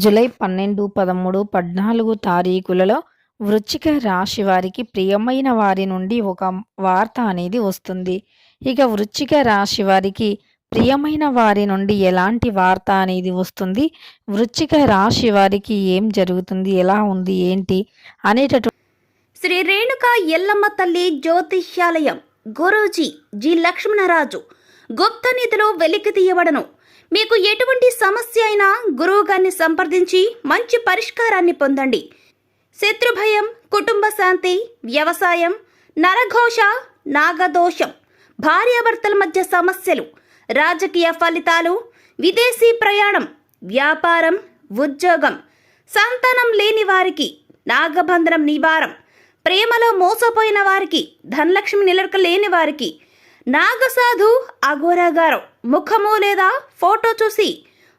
July పన్నెండు పదమూడు పద్నాలుగు తారీఖులలో వృచ్చిక రాశి వారికి ప్రియమైన వారి నుండి ఒక వార్త అనేది వస్తుంది. ఇక వృచ్చిక రాశి వారికి ప్రియమైన వారి నుండి ఎలాంటి వార్త అనేది వస్తుంది? వృచ్చిక రాశి వారికి ఏం జరుగుతుంది? ఎలా ఉంది? ఏంటి? అనేటటువంటి శ్రీ రేణుక ఎల్లమ్మ తల్లి జ్యోతిష్యాలయం గురూజీ జి లక్ష్మణరాజు గుప్త నిధిలో వెలికి తీయబడను. మీకు ఎటువంటి సమస్య అయినా గురువుగారిని సంప్రదించి మంచి పరిష్కారాన్ని పొందండి. శత్రుభయం కుటుంబ శాంతి వ్యవసాయం నరఘోష నాగదోషం భార్యాభర్తల మధ్య సమస్యలు రాజకీయ ఫలితాలు విదేశీ ప్రయాణం వ్యాపారం ఉద్యోగం సంతానం లేని వారికి నాగబంధనం నివారం ప్రేమలో మోసపోయిన వారికి ధనలక్ష్మి నిలక లేని వారికి నాగసాధు అఘోరాగారం ముఖము లేదా ఫోటో చూసి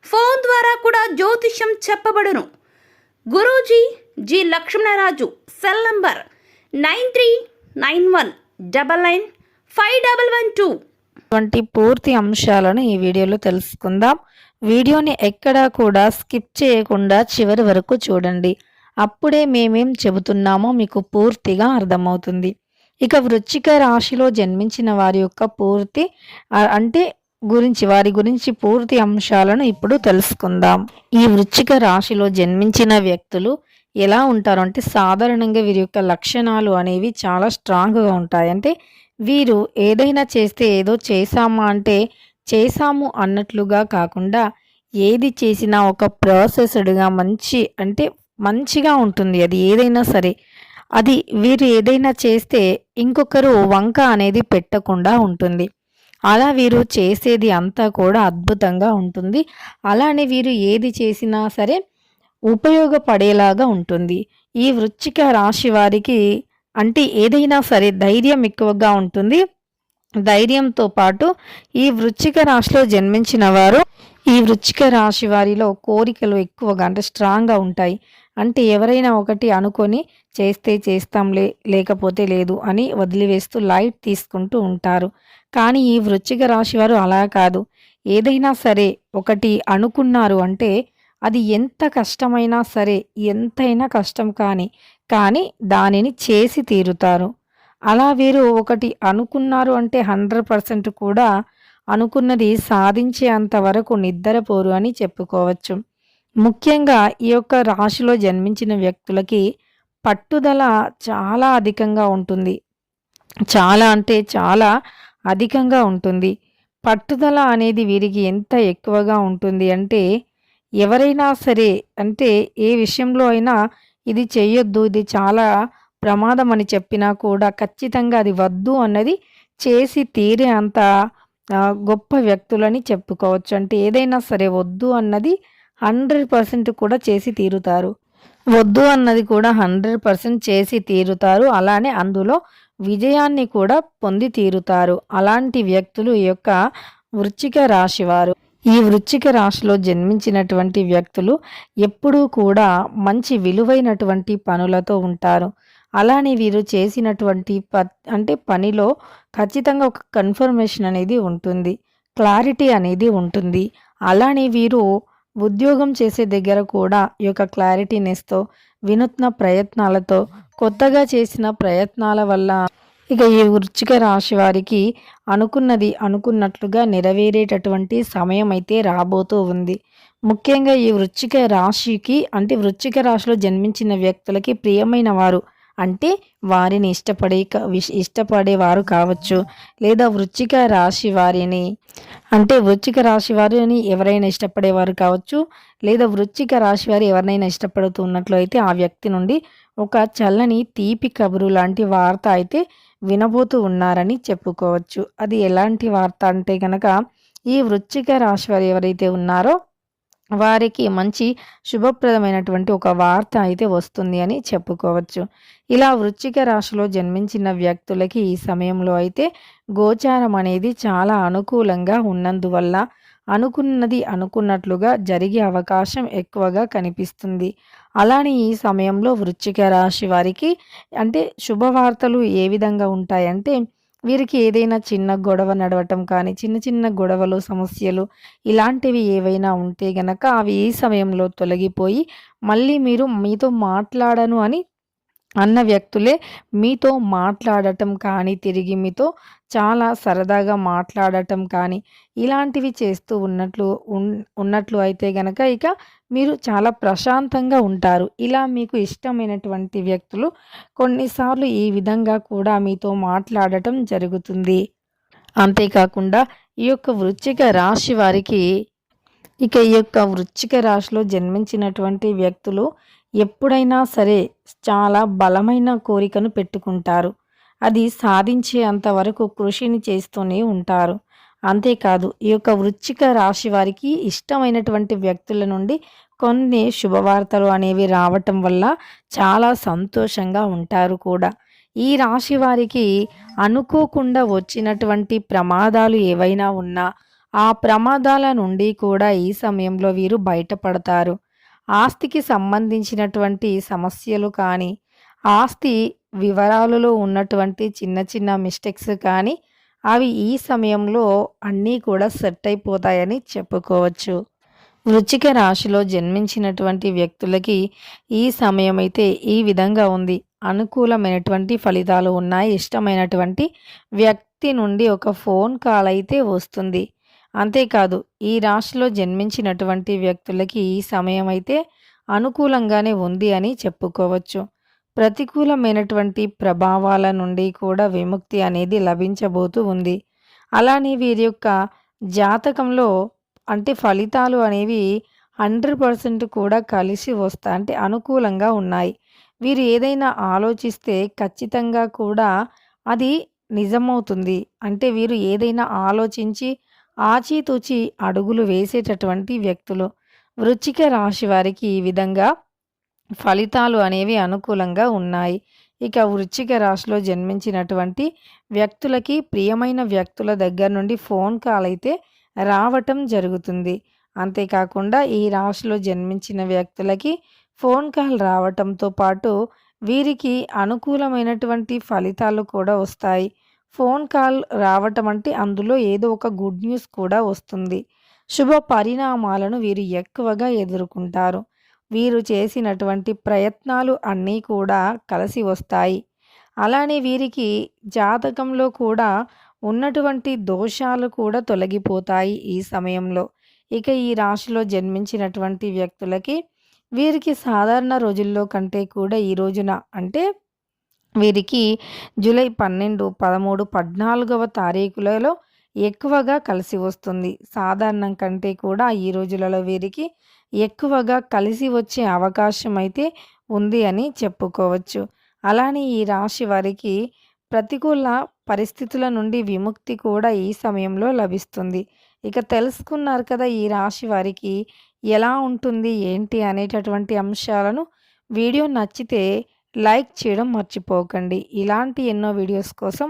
ఫోన్ ద్వారా కూడా జ్యోతిష్యం చెప్పబడును. Guruji ji Lakshmanaraju cell number nine three nine one double nine five double one two. వంటి పూర్తి అంశాలను ఈ వీడియోలో తెలుసుకుందాం. వీడియోని ఎక్కడా కూడా స్కిప్ చేయకుండా చివరి వరకు చూడండి. అప్పుడే మేమేం చెబుతున్నామో మీకు పూర్తిగా అర్థమవుతుంది. ఇక వృచ్చిక రాశిలో జన్మించిన వారి యొక్క పూర్తి అంటే గురించి వారి గురించి పూర్తి అంశాలను ఇప్పుడు తెలుసుకుందాం. ఈ వృచ్చిక రాశిలో జన్మించిన వ్యక్తులు ఎలా ఉంటారు? అంటే సాధారణంగా వీరి యొక్క లక్షణాలు అనేవి చాలా స్ట్రాంగ్గా ఉంటాయి. అంటే వీరు ఏదైనా చేస్తే ఏదో చేశామా అంటే చేశాము అన్నట్లుగా కాకుండా ఏది చేసినా ఒక ప్రాసెస్డ్గా మంచి అంటే మంచిగా ఉంటుంది. అది ఏదైనా సరే అది వీరు ఏదైనా చేస్తే ఇంకొకరు వంక అనేది పెట్టకుండా ఉంటుంది. అలా వీరు చేసేది అంతా కూడా అద్భుతంగా ఉంటుంది. అలానే వీరు ఏది చేసినా సరే ఉపయోగపడేలాగా ఉంటుంది. ఈ వృచ్చిక రాశి వారికి అంటే ఏదైనా సరే ధైర్యం ఎక్కువగా ఉంటుంది. ధైర్యంతో పాటు ఈ వృచ్చిక రాశిలో జన్మించిన వారు ఈ వృచ్చిక రాశి వారిలో కోరికలు ఎక్కువగా అంటే స్ట్రాంగ్గా ఉంటాయి. అంటే ఎవరైనా ఒకటి అనుకొని చేస్తే చేస్తాంలే లేకపోతే లేదు అని వదిలివేస్తూ లైట్ తీసుకుంటూ ఉంటారు. కానీ ఈ వృశ్చిక రాశి వారు అలా కాదు. ఏదైనా సరే ఒకటి అనుకున్నారు అంటే అది ఎంత కష్టమైనా సరే ఎంతైనా కష్టం కానీ కానీ దానిని చేసి తీరుతారు. అలా వీరు ఒకటి అనుకున్నారు అంటే హండ్రెడ్ పర్సెంట్ కూడా అనుకున్నది సాధించేంత వరకు నిద్రపోరు అని చెప్పుకోవచ్చు. ముఖ్యంగా ఈ యొక్క రాశిలో జన్మించిన వ్యక్తులకి పట్టుదల చాలా అధికంగా ఉంటుంది. చాలా అంటే చాలా అధికంగా ఉంటుంది. పట్టుదల అనేది వీరికి ఎంత ఎక్కువగా ఉంటుంది అంటే ఎవరైనా సరే అంటే ఏ విషయంలో అయినా ఇది చేయొద్దు ఇది చాలా ప్రమాదం అని చెప్పినా కూడా ఖచ్చితంగా అది వద్దు అన్నది చేసి తీరే అంత గొప్ప వ్యక్తులని చెప్పుకోవచ్చు. అంటే ఏదైనా సరే వద్దు అన్నది హండ్రెడ్ పర్సెంట్ కూడా చేసి తీరుతారు. వద్దు అన్నది కూడా హండ్రెడ్ పర్సెంట్ చేసి తీరుతారు. అలానే అందులో విజయాన్ని కూడా పొంది తీరుతారు. అలాంటి వ్యక్తులు ఈ యొక్క వృచ్చిక రాశివారు ఈ వృచ్చిక రాశిలో జన్మించినటువంటి వ్యక్తులు ఎప్పుడూ కూడా మంచి విలువైనటువంటి పనులతో ఉంటారు. అలానే వీరు చేసినటువంటి ప అంటే పనిలో ఖచ్చితంగా ఒక కన్ఫర్మేషన్ అనేది ఉంటుంది. క్లారిటీ అనేది ఉంటుంది. అలానే వీరు ఉద్యోగం చేసే దగ్గర కూడా ఈ యొక్క క్లారిటీనెస్తో వినూత్న ప్రయత్నాలతో కొత్తగా చేసిన ప్రయత్నాల వల్ల ఇక ఈ వృచ్చిక రాశి వారికి అనుకున్నది అనుకున్నట్లుగా నెరవేరేటటువంటి సమయం అయితే రాబోతూ ఉంది. ముఖ్యంగా ఈ వృచ్చిక రాశికి అంటే వృచ్చిక రాశిలో జన్మించిన వ్యక్తులకి ప్రియమైన వారు అంటే వారిని ఇష్టపడే ఇష్టపడేవారు కావచ్చు లేదా వృచ్చిక రాశి వారిని అంటే వృచ్చిక రాశి వారిని ఎవరైనా ఇష్టపడేవారు కావచ్చు లేదా వృచ్చిక రాశి వారు ఎవరినైనా ఇష్టపడుతున్నట్లు అయితే ఆ వ్యక్తి నుండి ఒక చల్లని తీపి కబురు లాంటి వార్త అయితే వినబోతూ ఉన్నారని చెప్పుకోవచ్చు. అది ఎలాంటి వార్త అంటే కనుక ఈ వృచ్చిక రాశి వారు ఎవరైతే ఉన్నారో వారికి మంచి శుభప్రదమైనటువంటి ఒక వార్త అయితే వస్తుంది అని చెప్పుకోవచ్చు. ఇలా వృశ్చిక రాశిలో జన్మించిన వ్యక్తులకి ఈ సమయంలో అయితే గోచారం అనేది చాలా అనుకూలంగా ఉన్నందువల్ల అనుకున్నది అనుకున్నట్లుగా జరిగే అవకాశం ఎక్కువగా కనిపిస్తుంది. అలానే ఈ సమయంలో వృశ్చిక రాశి వారికి అంటే శుభవార్తలు ఏ విధంగా ఉంటాయంటే వీరికి ఏదైనా చిన్న గొడవ నడవటం కానీ చిన్న చిన్న గొడవలు సమస్యలు ఇలాంటివి ఏవైనా ఉంటే గనక అవి ఈ సమయంలో తొలగిపోయి మళ్ళీ మీరు మీతో మాట్లాడను అని అన్న వ్యక్తులే మీతో మాట్లాడటం కానీ తిరిగి మీతో చాలా సరదాగా మాట్లాడటం కానీ ఇలాంటివి చేస్తూ ఉన్నట్లు ఉన్నట్లు అయితే గనక ఇక మీరు చాలా ప్రశాంతంగా ఉంటారు. ఇలా మీకు ఇష్టమైనటువంటి వ్యక్తులు కొన్నిసార్లు ఈ విధంగా కూడా మీతో మాట్లాడటం జరుగుతుంది. అంతేకాకుండా ఈ యొక్క వృచ్చిక రాశి వారికి ఇక ఈ యొక్క వృచ్చిక రాశిలో జన్మించినటువంటి వ్యక్తులు ఎప్పుడైనా సరే చాలా బలమైన కోరికను పెట్టుకుంటారు. అది సాధించే అంతవరకు కృషిని చేస్తూనే ఉంటారు. అంతేకాదు ఈ యొక్క వృచ్చిక రాశి వారికి ఇష్టమైనటువంటి వ్యక్తుల నుండి కొన్ని శుభవార్తలు అనేవి రావటం వల్ల చాలా సంతోషంగా ఉంటారు కూడా. ఈ రాశి వారికి అనుకోకుండా వచ్చినటువంటి ప్రమాదాలు ఏవైనా ఉన్నా ఆ ప్రమాదాల నుండి కూడా ఈ సమయంలో వీరు బయటపడతారు. ఆస్తికి సంబంధించినటువంటి సమస్యలు కానీ ఆస్తి వివరాలలో ఉన్నటువంటి చిన్న చిన్న మిస్టేక్స్ కానీ అవి ఈ సమయంలో అన్నీ కూడా సెట్ అయిపోతాయని చెప్పుకోవచ్చు. వృచ్చిక రాశిలో జన్మించినటువంటి వ్యక్తులకి ఈ సమయం అయితే ఈ విధంగా ఉంది. అనుకూలమైనటువంటి ఫలితాలు ఉన్నాయి. ఇష్టమైనటువంటి వ్యక్తి నుండి ఒక ఫోన్ కాల్ అయితే వస్తుంది. అంతేకాదు ఈ రాశిలో జన్మించినటువంటి వ్యక్తులకి ఈ సమయం అయితే అనుకూలంగానే ఉంది అని చెప్పుకోవచ్చు. ప్రతికూలమైనటువంటి ప్రభావాల నుండి కూడా విముక్తి అనేది లభించబోతూ ఉంది. అలానే వీరి యొక్క జాతకంలో అంటే ఫలితాలు అనేవి హండ్రెడ్ పర్సెంట్ కూడా కలిసి వస్తాయి అంటే అనుకూలంగా ఉన్నాయి. వీరు ఏదైనా ఆలోచిస్తే ఖచ్చితంగా కూడా అది నిజమవుతుంది. అంటే వీరు ఏదైనా ఆలోచించి ఆచితూచి అడుగులు వేసేటటువంటి వ్యక్తులు. వృచ్చిక రాశి వారికి ఈ విధంగా ఫలితాలు అనేవి అనుకూలంగా ఉన్నాయి. ఇక వృచ్చిక రాశిలో జన్మించినటువంటి వ్యక్తులకి ప్రియమైన వ్యక్తుల దగ్గర నుండి ఫోన్ కాల్ అయితే రావటం జరుగుతుంది. అంతేకాకుండా ఈ రాశిలో జన్మించిన వ్యక్తులకి ఫోన్ కాల్ రావటంతో పాటు వీరికి అనుకూలమైనటువంటి ఫలితాలు కూడా వస్తాయి. ఫోన్ కాల్ రావటం అంటే అందులో ఏదో ఒక గుడ్ న్యూస్ కూడా వస్తుంది. శుభ పరిణామాలను వీరు ఎక్కువగా ఎదుర్కొంటారు. వీరు చేసినటువంటి ప్రయత్నాలు అన్నీ కూడా కలిసి వస్తాయి. అలానే వీరికి జాతకంలో కూడా ఉన్నటువంటి దోషాలు కూడా తొలగిపోతాయి ఈ సమయంలో. ఇక ఈ రాశిలో జన్మించినటువంటి వ్యక్తులకి వీరికి సాధారణ రోజుల్లో కంటే కూడా ఈ రోజున అంటే వీరికి జూలై పన్నెండు పదమూడు పద్నాలుగవ తారీఖులలో ఎక్కువగా కలిసి వస్తుంది. సాధారణం కంటే కూడా ఈ రోజులలో వీరికి ఎక్కువగా కలిసి వచ్చే అవకాశం అయితే ఉంది అని చెప్పుకోవచ్చు. అలానే ఈ రాశి వారికి ప్రతికూల పరిస్థితుల నుండి విముక్తి కూడా ఈ సమయంలో లభిస్తుంది. ఇక తెలుసుకున్నారు కదా ఈ రాశి వారికి ఎలా ఉంటుంది ఏంటి అనేటటువంటి అంశాలను వీడియో నచ్చితే లైక్ చేయడం మర్చిపోకండి. ఇలాంటి ఎన్నో వీడియోస్ కోసం